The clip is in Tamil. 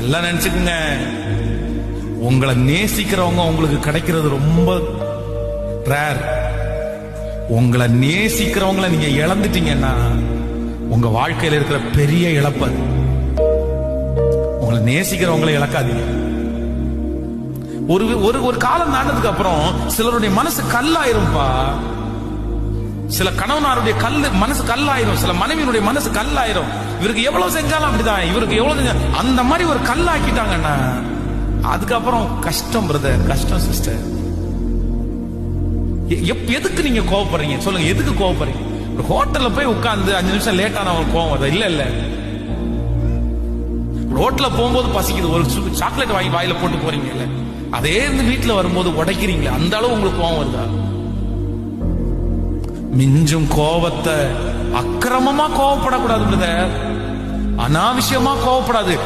நல்லா நினைச்சுக்கோங்க. உங்களை நேசிக்கிறவங்க உங்களுக்கு கிடைக்கிறது ரொம்ப ரேர் உங்களை நேசிக்கிறவங்கள நீங்க இழந்துட்டீங்கன்னா உங்க வாழ்க்கையில இருக்கிற பெரிய இழப்பு அது. உங்களை நேசிக்கிறவங்களை இழக்காதீங்க. ஒரு ஒரு ஒரு காலம் தாண்டதுக்கு அப்புறம் சிலருடைய மனசு கல்லாயிரும்பா. சில கணவனாருடைய கல்லு மனசு கல்லாயிரும். சில மனைவியினுடைய மனசு கல்லாயிரும். இவருக்கு எவ்வளவு செஞ்சாலும் அப்படிதான். இவருக்கு எவ்வளவு செஞ்சாலும் அந்த மாதிரி ஒரு கல்லாக்கிட்டாங்கண்ணா அதுக்கப்புறம் கஷ்டம் பிரதர் கஷ்டம் சிஸ்டர் எதுக்கு நீங்க கோவப்படுறீங்க? சொல்லுங்க எதுக்கு கோவப்படுறீங்க? ஒரு ஹோட்டல்ல போய் உட்கார்ந்து அஞ்சு நிமிஷம் லேட் ஆனவங்க கோவம் வருது? இல்ல இல்ல. ரோட்ல போகும்போது பசிக்குது. ஒரு சாக்லேட் வாங்கி வாயில போட்டு போறீங்கல்ல அதே இருந்து வீட்டுல வரும்போது உடைக்கிறீங்களே அந்த அளவு உங்களுக்கு கோவம் வருதா? மிஞ்சும் கோபத்தை அக்கிரமமா கோவப்படக்கூடாது பிரதர். அனாவசியமா கோவப்படாது.